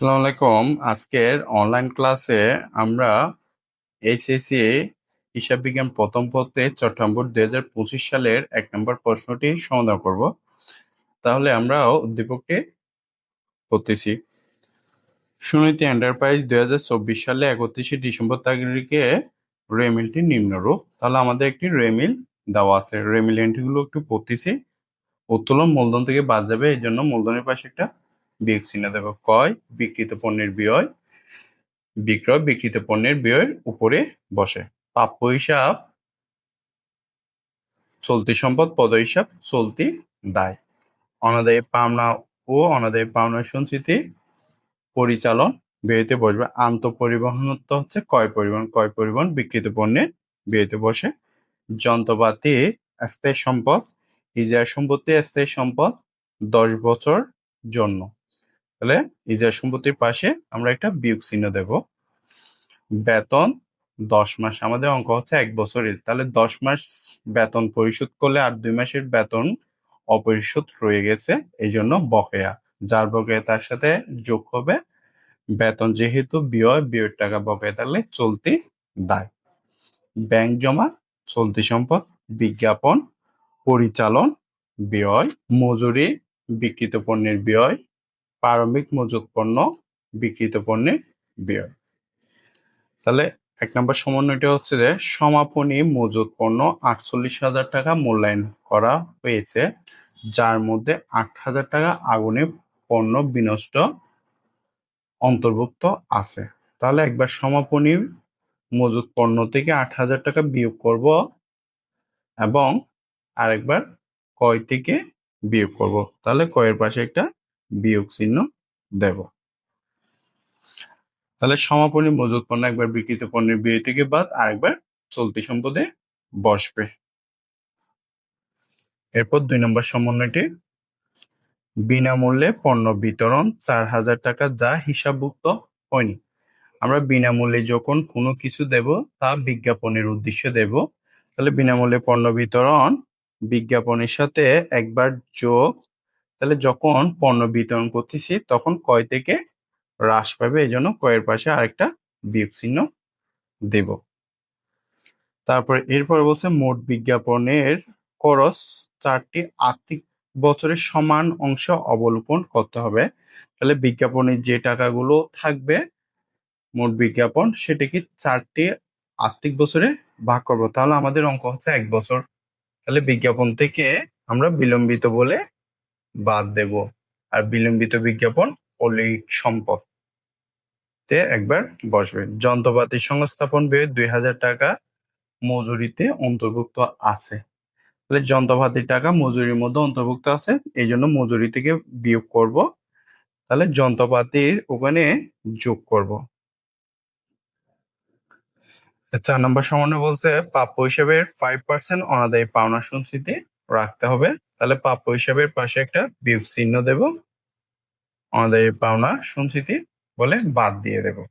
আসসালামু আলাইকুম। আজকের অনলাইন ক্লাসে আমরা এইচএসসি হিসাব বিজ্ঞান প্রথম পত্রে চট্টগ্রাম বোর্ড দুই হাজার পঁচিশ সালের এক নম্বর প্রশ্নটি সমাধান করব। তাহলে আমরা উদ্দীপকটি করতেছি সুনীতি এন্টারপ্রাইজ দুই হাজার চব্বিশ সালে একত্রিশে ডিসেম্বর তারিখে রেমিলটি নিম্নরূপ। তাহলে আমাদের একটি রেমিল দেওয়া আছে। রেমিল এন্ট্রিগুলো একটু পড়তেছি। উত্তোলন মূলধন থেকে বাদ যাবে এই জন্য মূলধনের পাশে একটা বিয়োগ চিহ্ন দেবো কয় বিকৃত পণ্যের ব্যয়, বিক্রয় বিকৃত পণ্যের ব্যয়ের উপরে বসে। প্রাপ্য হিসাব চলতি সম্পদ, পদ হিসাব চলতি দায়। অনাদায়ী পাওনা ও অনাদায়ী পাওনা সঞ্চিতি পরিচালন ব্যয়তে বসবে। আন্তঃপরিবহনত্ব হচ্ছে কয় পরিবহন। কয় পরিবহন বিকৃত পণ্যের ব্যয়তে বসে। যন্ত্রপাতি স্থায়ী সম্পদ ইজার সম্পত্তি, স্থায়ী সম্পদ দশ বছর জন্য। তাহলে ইজার সম্পত্তির পাশে আমরা একটা বিয়োগ চিহ্ন দেব। বেতন দশ মাস, আমাদের অঙ্ক হচ্ছে এক বছরের। তাহলে দশ মাস বেতন পরিশোধ করলে আর দুই মাসের বেতন অপরিশোধ রয়ে গেছে, এই জন্য বকেয়া। যার বকেয়া তার সাথে যোগ হবে, বেতন যেহেতু ব্যয় ব্যয়ের টাকা বকেয়া তাহলে চলতি দায়। ব্যাংক জমা, চলতি সম্পদ, বিজ্ঞাপন, পরিচালন, ব্যয়, মজুরি বিকৃত পণ্যের ব্যয় প্রারম্ভিক মজুত পণ্য, বিকৃত পণ্যের ব্যয়। তাহলে এক নম্বর সমন্বয়টা হচ্ছে যে, সমাপনী মজুত পণ্য আটচল্লিশ হাজার টাকা মূল্যায়ন করা হয়েছে, যার মধ্যে আট হাজার টাকা আগুনে পণ্য বিনষ্ট অন্তর্ভুক্ত আছে। তাহলে একবার সমাপনী মজুত পণ্য থেকে আট হাজার টাকা বিয়োগ করব এবং আরেকবার কয় থেকে বিয়োগ করব। তাহলে কয়ের পাশে একটা বিয়োগ চিহ্ন দেব। তাহলে সমাপনী মজুত পণ্য একবার বিকৃত পণ্যের বিয়ে থেকে বাদ আরেকবার চলতি সম্পদে বসবে। এরপর দুই নম্বর সমন্বয়টি। বিনামূল্যে পণ্য বিতরণ চার হাজার টাকা যা হিসাবভুক্ত হয়নি। আমরা বিনামূল্যে যখন কোনো কিছু দেব তা বিজ্ঞাপনের উদ্দেশ্যে দেব। তাহলে বিনামূল্যে পণ্য বিতরণ বিজ্ঞাপনের সাথে একবার যোগ তাহলে যখন পণ্য বিতরণ করতেছি, তখন কয় থেকে হ্রাস পাবে? এই জন্য কয়ের পাশে আরেকটা বিয়োগ চিহ্ন দেব। তারপর এরপর বলছে মোট বিজ্ঞাপনের খরচ চারটি আর্থিক বছরের সমান অংশ অবলোপন করতে হবে। তাহলে বিজ্ঞাপনের যে টাকাগুলো থাকবে, মোট বিজ্ঞাপন সেটিকে চারটি আর্থিক বছরে ভাগ করব। তাহলে আমাদের অঙ্ক হচ্ছে এক বছর। তাহলে বিজ্ঞাপন থেকে আমরা বিলম্বিত বলে বাদ দেব। আর বিলম্বিত বিজ্ঞাপন অলিক সম্পদ। তে একবার বসবে। যন্ত্রপাতি সংস্থাপন ব্যয় দুই হাজার টাকা মজুরিতে অন্তর্ভুক্ত আছে। তাহলে যন্ত্রপাতির টাকা মজুরির মধ্যে অন্তর্ভুক্ত আছে, এই জন্য মজুরি থেকে বিয়োগ করব। তাহলে যন্ত্রপাতির ওখানে যোগ করব। চার নম্বর সমন্বয় বলছে, প্রাপ্য হিসাবে ফাইভ পার্সেন্ট অনাদায়ী পাওনা সঞ্চিতি রাখতে হবে। তাহলে প্রাপ্য হিসাবের পাশে একটা বিয়োগ চিহ্ন দেব। অনাদায়ী পাওনা সঞ্চিতি বলে বাদ দিয়ে দেব।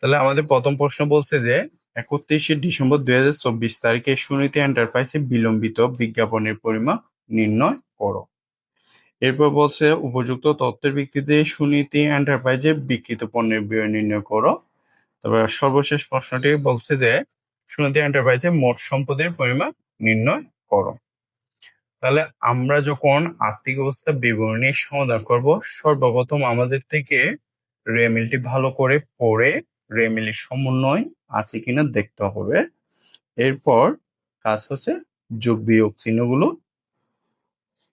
তাহলে আমাদের প্রথম প্রশ্ন বলছে যে, একত্রিশে ডিসেম্বর দুই হাজার চব্বিশ তারিখে সুনীতি এন্টারপ্রাইজে বিলম্বিত বিজ্ঞাপনের পরিমাণ নির্ণয় করো। এরপর বলছে, উপযুক্ত তথ্যের ভিত্তিতে সুনীতি এন্টারপ্রাইজে বিকৃত পণ্যের ব্যয় নির্ণয় করো। তারপর সর্বশেষ প্রশ্নটি বলছে যে, সুনীতি এন্টারপ্রাইজে মোট সম্পদের পরিমাণ নির্ণয় করো। তাহলে আমরা যখন আর্থিক অবস্থা বিবরণী সমাধান করব, সর্বপ্রথম আমাদের থেকে রেমিলটি ভালো করে পড়ে রেমিলের সমন্বয় আছে কিনা দেখতে হবে। এরপর কাজ হচ্ছে যোগ বিয়োগ চিহ্নগুলো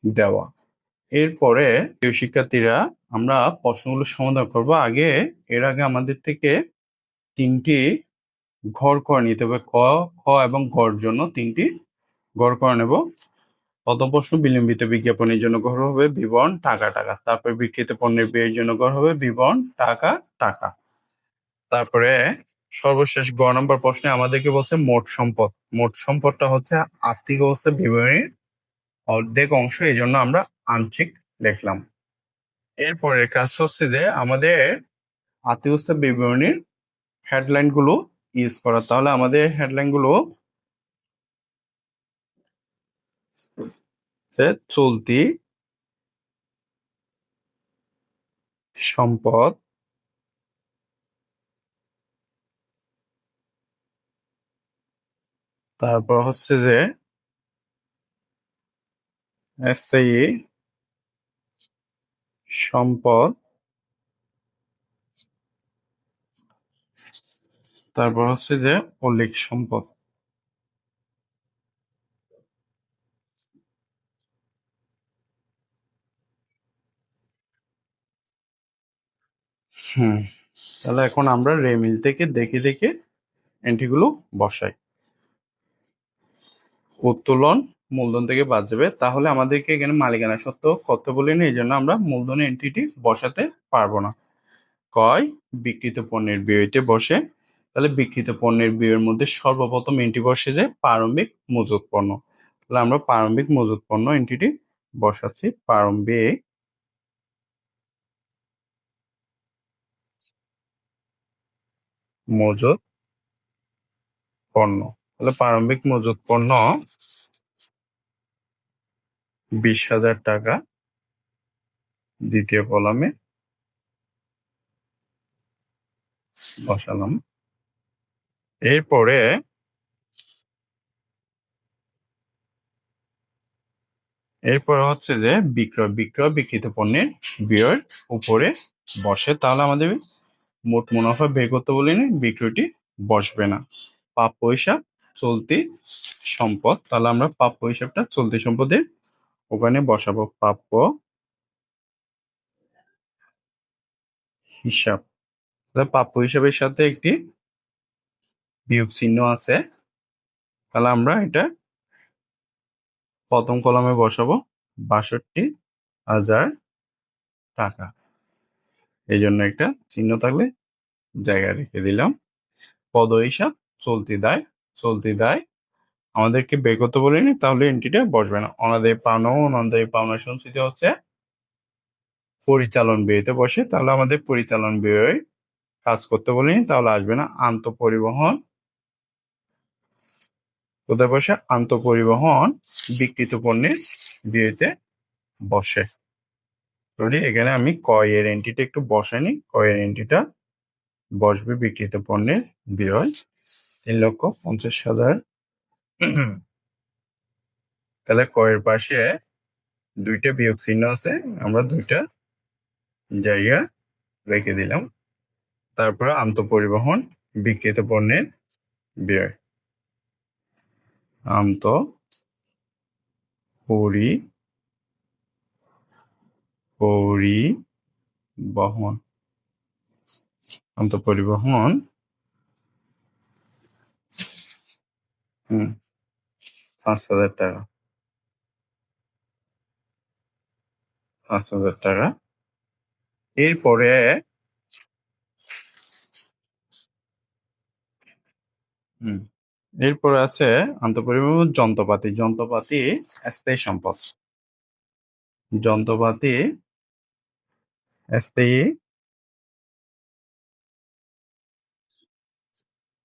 দেওয়া। এরপরে শিক্ষার্থীরা, আমরা প্রশ্নগুলো সমাধান করব। আগে, এর আগে আমাদের থেকে তিনটি ঘর করে নিতে হবে। ক, খ এবং ঘর জন্য তিনটি ঘর করে নেব। প্রথম প্রশ্ন, বিলম্বিত বিজ্ঞাপনের জন্য ঘর হবে বিবরণ, টাকা টাকা। তারপরে বিক্রিত পণ্যের ব্যয়ের জন্য ঘর হবে বিবরণ, টাকা টাকা। তারপরে সর্বশেষ গ নম্বর প্রশ্নে আমাদেরকে বলছে মোট সম্পদ। মোট সম্পদটা হচ্ছে আর্থিক অবস্থা বিবরণীর অর্ধেক অংশ, এই জন্য আমরা আংশিক লিখলাম এরপরের কাজ হচ্ছে যে আমাদের আর্থিক অবস্থা বিবরণীর হেডলাইনগুলো ইউজ করা। তাহলে আমাদের হেডলাইন চলতি সম্পদ তারপর হচ্ছে যে স্থায়ী সম্পদ তারপর হচ্ছে যে অলিক সম্পদ। হুম। তাহলে এখন আমরা রেমিল থেকে দেখে দেখে এন্ট্রিগুলো বসাই। উত্তোলন মূলধন থেকে বাদ যাবে। তাহলে আমাদেরকে এখানে মালিকানা সত্ত্ব কত বলিনি এই জন্য আমরা মূলধনের এন্ট্রিটি বসাতে পারব না। কয় বিক্রিত পণ্যের বিয়তে বসে। তাহলে বিক্রিত পণ্যের বিয়ের মধ্যে সর্বপ্রথম এন্ট্রি বসে যে প্রারম্ভিক মজুত পণ্য। তাহলে আমরা প্রারম্ভিক মজুত পণ্য এন্ট্রিটি বসাচ্ছি। প্রারম্ভিক মজুত পণ্য। তাহলে প্রারম্ভিক মজুত পণ্য বিশ হাজার টাকা। দ্বিতীয় কলামে বসালাম। এরপরে এরপরে হচ্ছে যে বিক্রয় বিক্রয় বিক্রিত পণ্যের ব্যয়ের উপরে বসে। তাহলে আমাদের মোট মুনাফা বের করতে বলিনি, বিক্রয়টি বসবে না। পাপ হিসাব চলতি সম্পদ, তাহলে আমরা প্রাপ্য হিসাবটা চলতি সম্পদে ওখানে বসাবো। প্রাপ্য হিসাব। তাহলে প্রাপ্য হিসাবের সাথে একটি বিয়োগ চিহ্ন আছে। তাহলে আমরা এটা প্রথম কলামে বসাবো, বাষট্টি হাজার টাকা। এই জন্য একটা চিহ্ন থাকলে জায়গা রেখে দিলাম। পদ হিসাব চলতি দায় চলতি দায়। আমাদেরকে বের করতে বলিনি তাহলে এন্ট্রিটা বসবে না। অনাদায়ী পাওনা অনাদায়ী পাওনা সংস্কৃতি হচ্ছে। পরিচালন ব্যয়তে বসে, তাহলে আমাদের পরিচালন ব্যয় কাজ করতে বলিনি তাহলে আসবে না। আন্ত পরিবহন। কোথায় বসে? আন্ত পরিবহন বিকৃত পণ্যের ব্যয়তে বসে। সরি এখানে আমি কয়ের এন্ট্রিটা একটু বসাইনি কয়ের এন্ট্রিটা বসবে বিকৃত পণ্যের ব্যয় তিন লক্ষ পঞ্চাশ হাজার। তাহলে কয়ের পাশে দুইটা বিয়োগ চিহ্ন আছে, আমরা দুইটা জায়গা রেখে দিলাম। তারপরে আন্তঃপরিবহন বিক্রিত পণ্যের ব্যয়। আন্ত পরি পরিবহন। আন্তঃপরিবহন হুম পাঁচ হাজার টাকা। পাঁচ হাজার টাকা। এরপরে এরপরে আছে আন্তঃপরিবহন যন্ত্রপাতি। যন্ত্রপাতি স্থায়ী সম্পদ। যন্ত্রপাতি স্থায়ী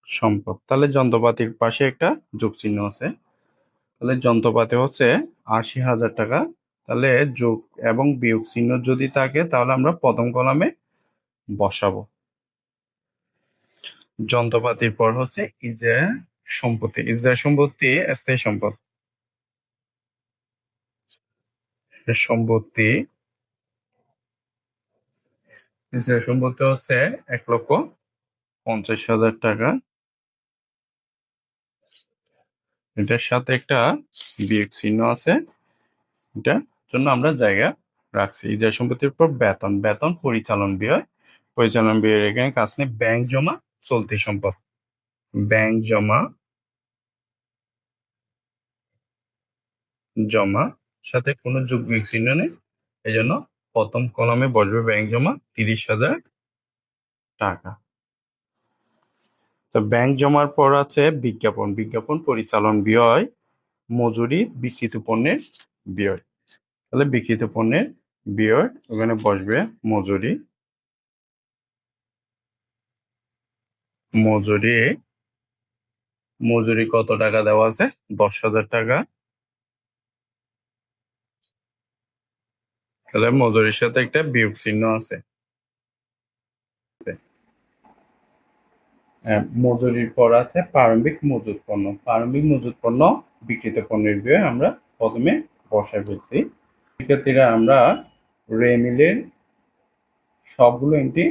সম্পদ তাহলে যন্ত্রপাতির পাশে একটা যোগ চিহ্ন আছে। তাহলে যন্ত্রপাতি হচ্ছে আশি হাজার টাকা। তাহলে যোগ এবং বিয়োগ চিহ্ন যদি থাকে, তাহলে আমরা প্রথম কলামে বসাবো। যন্ত্রপাতির পর হচ্ছে ইজা সম্পত্তি। ইজা সম্পত্তি, স্থায়ী সম্পদ। সম্পত্তি ইজা সম্পত্তি হচ্ছে এক লক্ষ পঞ্চাশ হাজার টাকা। এটার সাথে একটা বিয়োগ চিহ্ন আছে। এটার জন্য আমরা জায়গা রাখছি। ইজা সম্পত্তির পর বেতন বেতন পরিচালন ব্যয়। পরিচালন ব্যয়ের এখানে কাজ নেই, ব্যাংক জমা চলতি সম্পদ। ব্যাংক জমা জমা, সাথে কোনো যোগ বিয়োগ চিহ্ন নেই। এই জন্য প্রথম কলমে বসবে ব্যাংক জমা তিরিশ হাজার টাকা। তো ব্যাংক জমার পর আছে বিজ্ঞাপন। বিজ্ঞাপন পরিচালন ব্যয়, মজুরি বিকৃত পণ্যের ব্যয়। তাহলে বিকৃত পণ্যের ব্যয়, ওখানে বসবে মজুরি। মজুরি মজুরি কত টাকা দেওয়া আছে? দশ হাজার টাকা। তাহলে মজুরির সাথে একটা বিয়োগ চিহ্ন আছে। মজুরির পর আছে প্রারম্ভিক মজুত পণ্য। প্রারম্ভিক মজুত পণ্য বিক্রিত পণ্যের ব্যয় আমরা প্রথমে বসায় ফেলছি। শিক্ষার্থীরা আমরা রেমিলের সবগুলো এন্ট্রি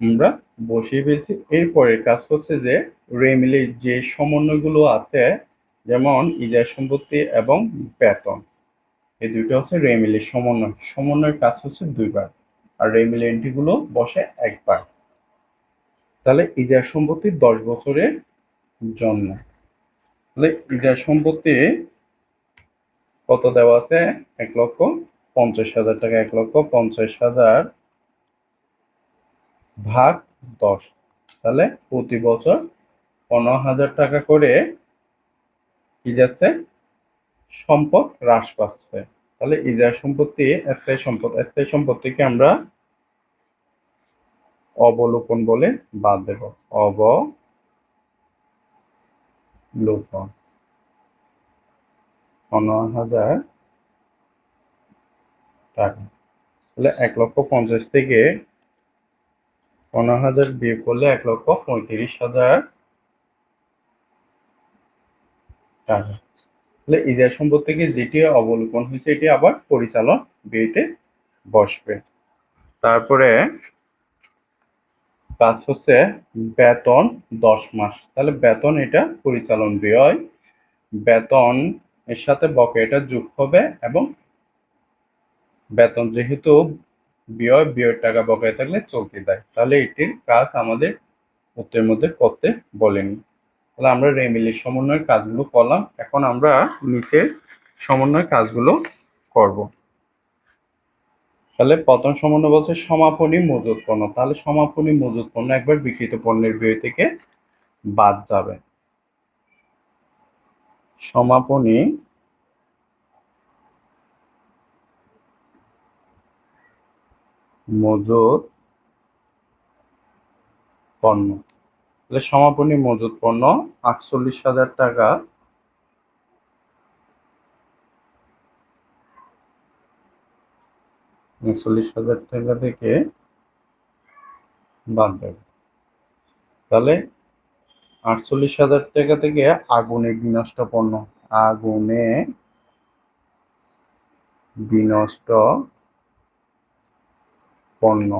আমরা বসিয়ে ফেলছি। এরপরের কাজ হচ্ছে যে রেমিলের যে সমন্বয়গুলো আছে, যেমন ইজার সম্পত্তি এবং বেতন। এই দুইটা হচ্ছে রেমিলের সমন্বয়। সমন্বয়ের কাজ হচ্ছে দুইবার আর রেমিল এন্ট্রিগুলো বসে একবার তাহলে ইজার সম্পত্তি দশ বছরের জন্য। তাহলে ইজার সম্পত্তি কত দেওয়া আছে? এক লক্ষ পঞ্চাশ হাজার টাকা। এক লক্ষ পঞ্চাশ হাজার ভাগ দশ। তাহলে প্রতি বছর পনেরো হাজার টাকা করে কি যাচ্ছে? সম্পদ হ্রাস পাচ্ছে। তাহলে ইজার সম্পত্তি, স্থায়ী সম্পদ, স্থায়ী সম্পত্তিকে আমরা অবলোকন বলে বাদ দেব। অবলোকন। পনেরো হাজার টাকা। তাহলে এক লক্ষ পঞ্চাশ থেকে পনেরো হাজার বিয়োগ করলে এক লক্ষ পঁয়ত্রিশ হাজার টাকা। তাহলে ইজার সম্পদ থেকে যেটি অবলোকন হয়েছে, এটি আবার পরিচালন ব্যয়তে বসবে। তারপরে কাজ হচ্ছে বেতন দশ মাস। তাহলে বেতন এটা পরিচালন ব্যয়। বেতন এর সাথে বকেয়াটা যোগ হবে এবং বেতন যেহেতু ব্যয়, ব্যয়ের টাকা বকেয়া থাকলে চলতে দেয়। তাহলে এটির কাজ আমাদের উত্তরের মধ্যে করতে বলেনি। তাহলে আমরা রেমিলির সমন্বয়ের কাজগুলো করলাম। এখন আমরা নিচের সমন্বয় কাজগুলো করব। তাহলে প্রথম সমন্বয় বলছে সমাপনী মজুত পণ্য তাহলে সমাপনী মজুত পণ্য একবার বিকৃত পণ্যের ব্যয় থেকে বাদ যাবে। সমাপনী মজুত পণ্য তাহলে সমাপনী মজুত পণ্য আটচল্লিশ হাজার টাকা। উনচল্লিশ হাজার টাকা থেকে বাদ দেবে। তাহলে আটচল্লিশ হাজার টাকা থেকে আগুনে বিনষ্ট পণ্য, আগুনে বিনষ্ট পণ্য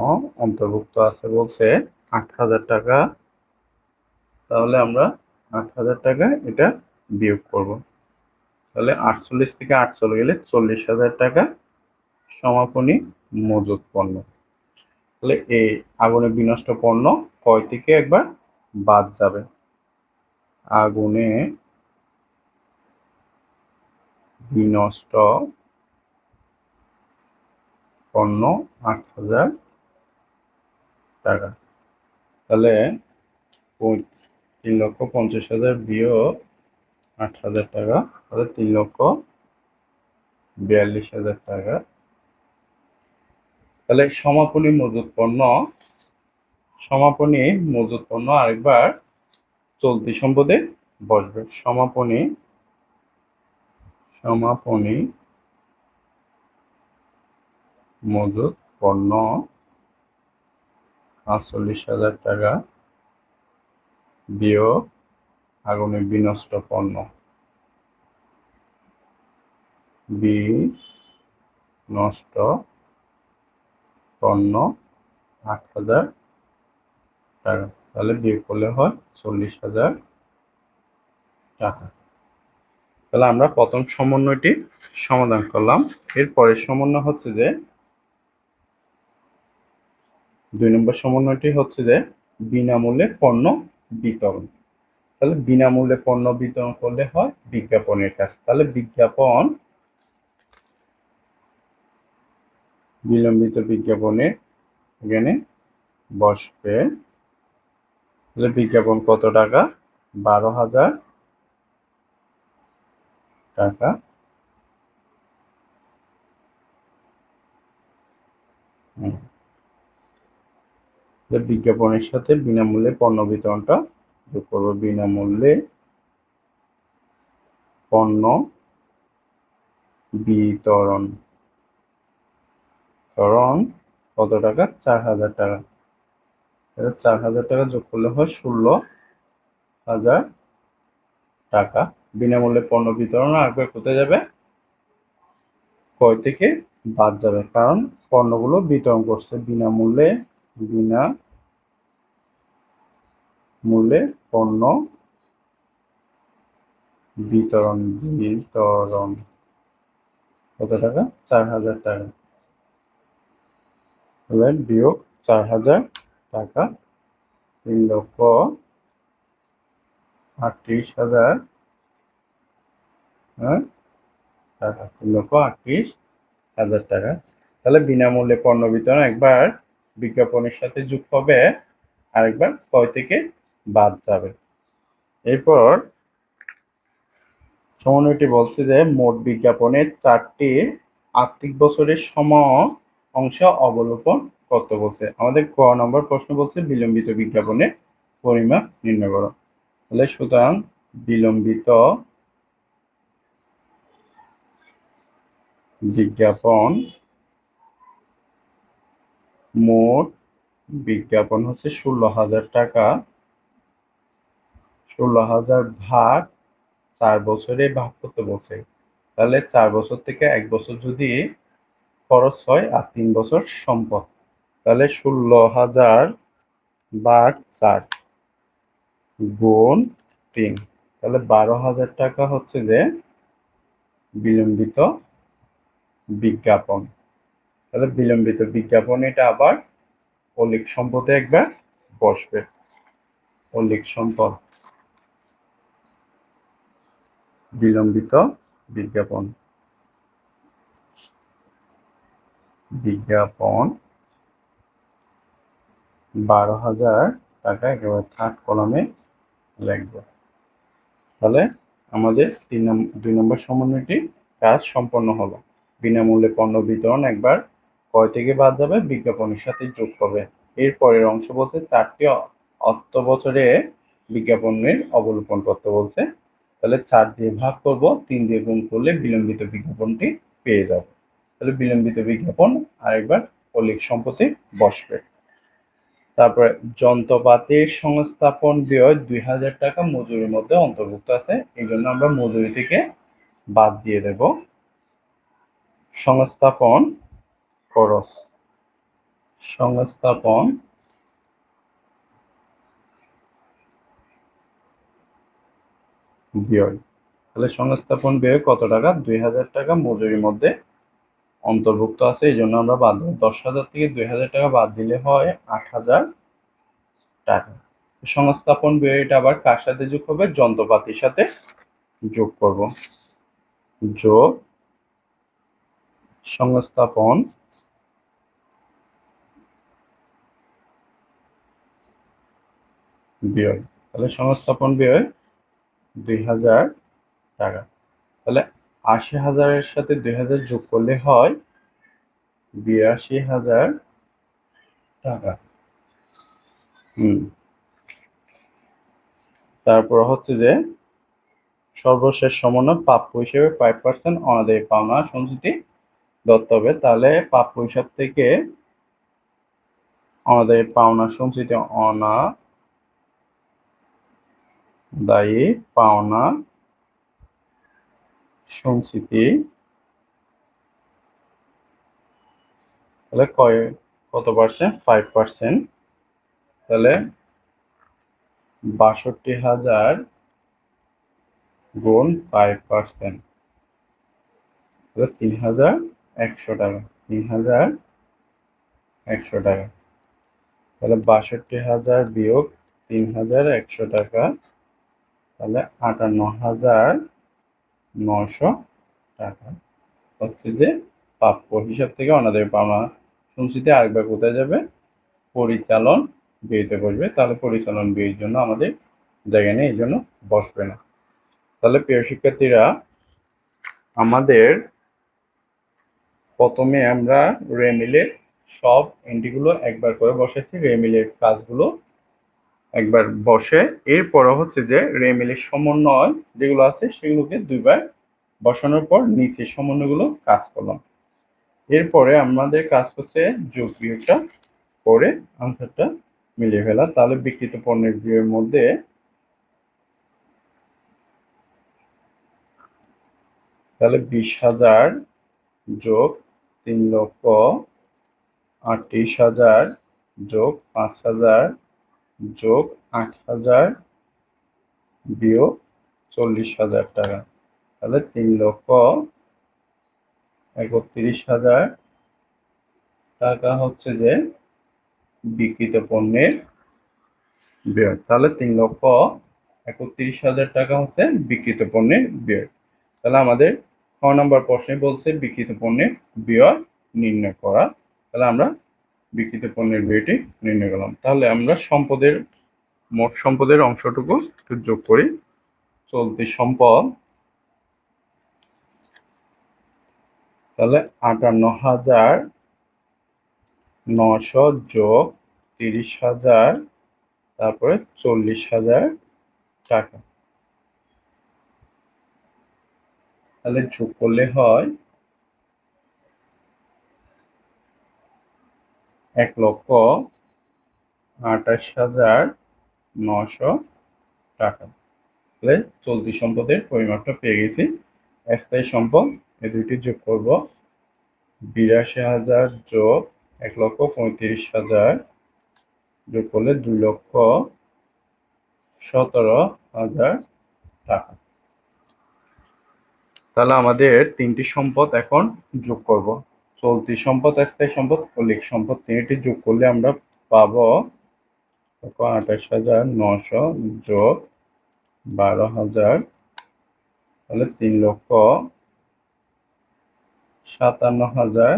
অন্তর্ভুক্ত আছে বলছে আট হাজার টাকা। তাহলে আমরা আট হাজার টাকা এটা বিয়োগ করব। তাহলে আটচল্লিশ থেকে আট চলে গেলে চল্লিশ হাজার টাকা সমাপনী মজুত পণ্য। তাহলে এই আগুনে বিনষ্ট পণ্য কয় থেকে একবার বাদ যাবে? আগুনে বিনষ্ট পণ্য আট হাজার টাকা। তাহলে তিন লক্ষ পঞ্চাশ হাজার বিয়োগ আট হাজার টাকা, তাহলে তিন লক্ষ বিয়াল্লিশ হাজার টাকা। তাহলে সমাপনী মজুত পণ্য, সমাপনী মজুত পণ্য আরেকবার চলতি সম্পদে বসবে। সমাপনী সমাপনী মজুত পণ্য আটচল্লিশ হাজার টাকা। বিয়োগ আগুনে বিনষ্ট পণ্য। বিনষ্ট পণ্য, আট হাজার টাকা। তাহলে করলে হয় চল্লিশ হাজার টাকা। তাহলে আমরা প্রথম সমন্বয়টি সমাধান করলাম। এরপরের সমন্বয় হচ্ছে যে, দুই নম্বর সমন্বয়টি হচ্ছে যে, বিনামূল্যে পণ্য বিতরণ। তাহলে বিনামূল্যে পণ্য বিতরণ করলে হয় বিজ্ঞাপনের কাজ। তাহলে বিজ্ঞাপন, বিলম্বিত বিজ্ঞাপনে এখানে বসবে। তাহলে বিজ্ঞাপন কত টাকা? বারো হাজার টাকা। হুম। বিজ্ঞাপনের সাথে বিনামূল্যে পণ্য বিতরণটা যোগ করব। বিনামূল্যে পণ্য বিতরণ। তরণ কত টাকা? চার হাজার টাকা। চার হাজার টাকা যোগ করলে হয় ষোলো হাজার টাকা। বিনামূল্যে পণ্য বিতরণ আরেকবার কোথায় যাবে? কয় থেকে বাদ যাবে। কারণ পণ্যগুলো বিতরণ করছে। বিনামূল্যে বিনা মূল্যে পণ্য বিতরণ বিতরণ। কত টাকা? চার হাজার টাকা। বিয়োগ চার হাজার টাকা। তিন লক্ষ আটত্রিশ হাজার হ্যাঁ? টাকা। তিন লক্ষ আটত্রিশ হাজার টাকা। তাহলে বিনামূল্যে পণ্য বিতরণ একবার বিজ্ঞাপনের সাথে যুক্ত হবে, আরেকবার কয় থেকে বাদ যাবে। এরপর সমন্বয়টি বলছে যে, মোট বিজ্ঞাপনের চারটি আর্থিক বছরের সম অংশ অবলোকন করতে বলছে। আমাদের ক নম্বর প্রশ্ন বলছে, বিলম্বিত বিজ্ঞাপনের পরিমাপ নির্ণয় করো। তাহলে সুতরাং বিলম্বিত বিজ্ঞাপন মোট বিজ্ঞাপন হচ্ছে ষোলো হাজার টাকা। ষোলো হাজার ভাগ চার বছরে ভাগ করতে বলছে। তাহলে চার বছর থেকে এক বছর যদি খরচ হয় আর তিন বছর সম্পদ। তাহলে ষোলো হাজার ভাগ চার গুণ তিন। তাহলে বারো হাজার টাকা হচ্ছে যে বিলম্বিত বিজ্ঞাপন। তাহলে বিলম্বিত বিজ্ঞাপন এটা আবার অলিক সম্পদে একবার বসবে। অলিক সম্পদ। বিলম্বিত বিজ্ঞাপন। বিজ্ঞাপন বারো হাজার টাকা একেবারে থার্ড কলামে লিখব তাহলে আমাদের তিন নম্বর দুই নম্বর সমন্বয়টি কাজ সম্পন্ন হলো। বিনামূল্যে পণ্য বিতরণ একবার কয় থেকে বাদ যাবে, বিজ্ঞাপনের সাথে যোগ হবে। এর পরের অংশ বলতে চারটি অর্থ বছরে বিজ্ঞাপনের অবলোকন করতে বলছে। তাহলে চার দিয়ে ভাগ করব, তিন দিয়ে গুণ করলে বিলম্বিত বিজ্ঞাপনটি পেয়ে যাব। তাহলে বিলম্বিত বিজ্ঞাপন আরেকবার অলিক সম্পত্তি বসবে। তারপরে যন্ত্রপাতির সংস্থাপন ব্যয় দুই হাজার টাকা মজুরির মধ্যে অন্তর্ভুক্ত আছে। এই জন্য আমরা মজুরি থেকে বাদ দিয়ে দেব। সংস্থাপন খরচ সংস্থাপন ব্যয়। তাহলে সংস্থাপন ব্যয় কত টাকা? দুই হাজার টাকা মজুরির মধ্যে অন্তর্ভুক্ত আছে, এই জন্য আমরা বাদ দেবো। দশ হাজার থেকে দুই হাজার টাকা বাদ দিলে হয় আট হাজার টাকা। সংস্থাপন ব্যয় এটা আবার কার সাথে যোগ হবে? যন্ত্রপাতির সাথে যোগ করব। যোগ সংস্থাপন ব্যয় তাহলে সংস্থাপন ব্যয় দুই হাজার টাকা। তাহলে আশি হাজারের সাথে দুই হাজার যোগ করলে হয় বিরাশি হাজার টাকা। হুম। তারপর হচ্ছে যে সর্বশেষ সমন্বয় প্রাপ্য হিসেবে ফাইভ পার্সেন্ট অনাদায়ী পাওনা সঞ্চিতি ধরতে হবে। তাহলে প্রাপ্য হিসাব থেকে অনাদায়ী পাওনা সঞ্চিতি অনা দায়ী, পাওনা, সঞ্চিতি। তাহলে কয়, কত পার্সেন্ট ফাইভ পার্সেন্ট তাহলে বাষট্টি হাজার গুণ ফাইভ পার্সেন্ট তাহলে তিন হাজার একশো টাকা। তিন হাজার একশো টাকা। তাহলে বাষট্টি হাজার বিয়োগ তিন হাজার একশো টাকা। তাহলে আটান্ন হাজার নশো টাকা। হচ্ছে যে প্রাপ্য হিসাব থেকে ওনাদের পাওনা সঞ্চিতি আরেকবার কোথায় যাবে? পরিচালন ব্যয়তে বসবে তাহলে পরিচালন ব্যয়ের জন্য আমাদের জায়গা নেই এই জন্য বসবে না। তাহলে প্রিয় শিক্ষার্থীরা, আমাদের প্রথমে আমরা রেমিলের সব এন্ট্রিগুলো একবার করে বসেছি রেমিলের কাজগুলো একবার বসে। এরপরে হচ্ছে যে রেমিলের সমন্বয় যেগুলো আছে সেগুলোকে দুইবার বসানোর পর নিচে সমন্বয়গুলো কাজ করলাম। এরপরে আমাদের কাজ হচ্ছে যোগ বিয়োগটা করে আনসারটা মিলিয়ে ফেলা। তাহলে বিকৃত পণ্যের বিয়ের মধ্যে তাহলে বিশ হাজার যোগ তিন লক্ষ আটত্রিশ হাজার যোগ পাঁচ হাজার যোগ আট হাজার বিয়োগ চল্লিশ হাজার টাকা। তাহলে তিন লক্ষ একত্রিশ হাজার টাকা হচ্ছে যে বিক্রিত পণ্যের ব্যয়। তাহলে তিন লক্ষ একত্রিশ হাজার টাকা হচ্ছে বিক্রিত পণ্যের ব্যয়। তাহলে আমাদের ছ নম্বর প্রশ্নে বলছে বিক্রিত পণ্যের ব্যয় নির্ণয় করা। তাহলে আমরা বিক্রিত পণ্যের ব্যয়টি নির্ণয় করলাম। তাহলে আমরা সম্পদের, মোট সম্পদের অংশটুকু একটু যোগ করি। চলতি সম্পদ, তাহলে আটান্ন হাজার নশো যোগ তিরিশ হাজার, তারপরে চল্লিশ হাজার টাকা। তাহলে যোগ করলে হয় এক লক্ষ আঠাশ হাজার নশো টাকা। তাহলে চলতি সম্পদের পরিমাপটা পেয়ে গেছি। স্থায়ী সম্পদ এই দুইটি যোগ করব। বিরাশি হাজার যোগ এক লক্ষ পঁয়ত্রিশ হাজার যোগ করলে দুই লক্ষ সতেরো হাজার টাকা। তাহলে আমাদের তিনটি সম্পদ এখন যোগ করব। চলতি সম্পদ, স্থায়ী সম্পদ, মৌলিক সম্পদ তিনটি যোগ করলে আমরা পাবো আঠাশ হাজার নশো যোগ বারো হাজার, তাহলে তিন লক্ষ সাতান্ন হাজার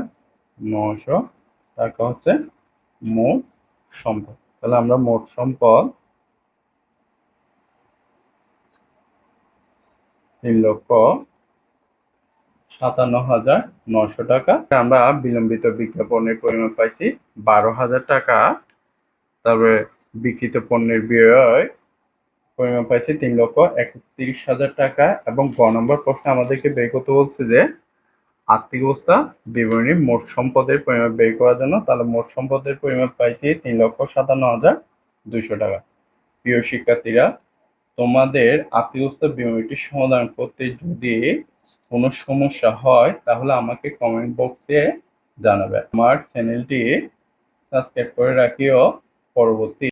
নশো টাকা হচ্ছে মোট সম্পদ। তাহলে আমরা মোট সম্পদ তিন লক্ষ সাতান্ন হাজার নশো টাকা। আমরা বিলম্বিত বিজ্ঞাপনের পরিমাণ পাইছি বারো হাজার টাকা। তারপরে বিক্রিত পণ্যের ব্যয় পরিমাণ পাইছি তিন লক্ষ একত্রিশ হাজার টাকা। এবং গ নম্বর প্রশ্নে আমাদেরকে বের করতে বলছে যে, আর্থিক অবস্থা, বিবরণী, মোট সম্পদের পরিমাণ বের করার জন্য তাহলে মোট সম্পদের পরিমাণ পাইছি তিন লক্ষ সাতান্ন হাজার দুইশো টাকা। প্রিয় শিক্ষার্থীরা, তোমাদের আর্থিক অবস্থা বিবরণীটি সমাধান করতে যদি কোনো সমস্যা হয় তাহলে আমাকে কমেন্ট বক্সে জানাবে। আমার চ্যানেলটি সাবস্ক্রাইব করে রাখিও। পরবর্তী